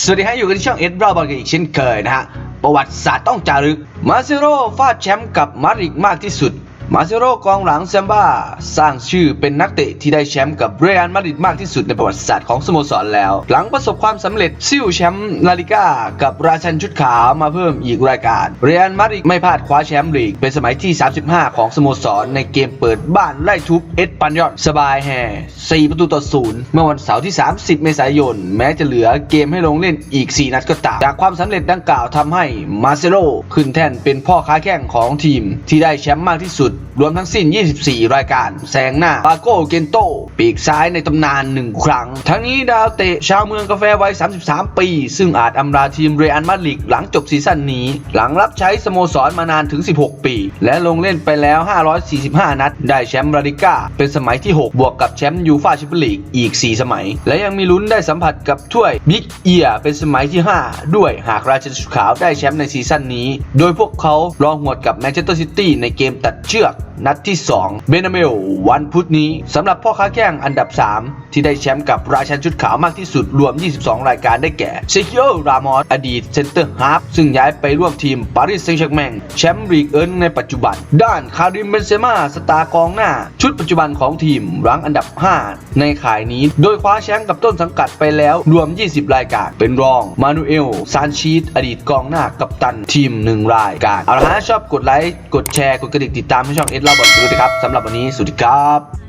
สวัสดีฮะอยู่กันที่ช่องเอ็ดบราบอลกันอีกเช่นเคยนะฮะ ประวัติศาสตร์ต้องจารึก มาซิโร่ฟาดแชมป์กับมาริกมากที่สุด มาเซโรกองหลังแซมบ้า สร้างชื่อเป็นนักเตะที่ได้แชมป์กับเรอัลมาดริดมากที่สุดในประวัติศาสตร์ของสโมสรแล้ว หลังประสบความสำเร็จซิ่วแชมป์ลาลิก้ากับราชันชุดขาวมาเพิ่มอีกรายการ เรอัลมาดริดไม่พลาดคว้าแชมป์ลีก เป็นสมัยที่ 35 ของสโมสรในเกมเปิดบ้านไล่ทุบเอสปันยอดสบายแห่4ประตูต่อศูนย์เมื่อวันเสาร์ที่ 30 เมษายน แม้จะเหลือเกมให้ลงเล่นอีก 4 นัดก็ตามจากความสำเร็จดังกล่าวทำให้มาเซโลขึ้นแท่นเป็นพ่อค้าแข่งของทีมที่ได้แชมป์มากที่สุดรวมทั้งสิ้น 24 รายการ แซงหน้าปาโกเกนโต ปีกซ้ายในตำนานหนึ่งครั้ง ทั้งนี้ดาวเตะชาวเมืองกาแฟวัย 33 ปี ซึ่งอาจอำลาทีมเรอัลมาดริดหลังจบซีซั่นนี้ หลังรับใช้สโมสรมานานถึง 16 ปี และลงเล่นไปแล้ว 545 นัด ได้แชมป์ลาลิก้า เป็นสมัยที่ 6 บวกกับแชมป์ยูฟาแชมเปี้ยนลีกอีก 4 สมัย และยังมีลุ้นได้สัมผัสกับถ้วยบิ๊กเอียเป็นสมัยที่ 5 ด้วยหากราชันชุขาวได้แชมป์ในซีซั่นนี้ โดยพวกเขารองหวดกับแมนเชสเตอร์ซิตี้ในเกมตัดเชือกนัดที่ 2 เบนาเมลวันพุธนี้สำหรับพ่อค้าแข่งอันดับ 3 ที่ได้แชมป์กับราชันชุดขาวมากที่สุดรวม 22 รายการได้แก่เซคิโอรามอสอดีตเซนเตอร์ฮาร์ฟซึ่งย้ายไปร่วมทีมปารีสแซงต์แชร์กแมงแชมป์ลีกเอิร์นในปัจจุบัน ด้านคาริมเบนเซม่าสตาร์กองหน้า ชุดปัจจุบันของทีมรั้งอันดับ 5 ในข่ายนี้ โดยคว้าแชมป์กับต้นสังกัดไปแล้วรวม 20 รายการ เป็นรองมานูเอลซานชีตอดีตกองหน้ากัปตันทีมหนึ่งรายการเอาละฮะชอบกดไลค์กดแชร์กดกระดิ่งติดตามให้ช่องเอ็ดลาบอลดูนะครับสำหรับวันนี้สวัสดีครับ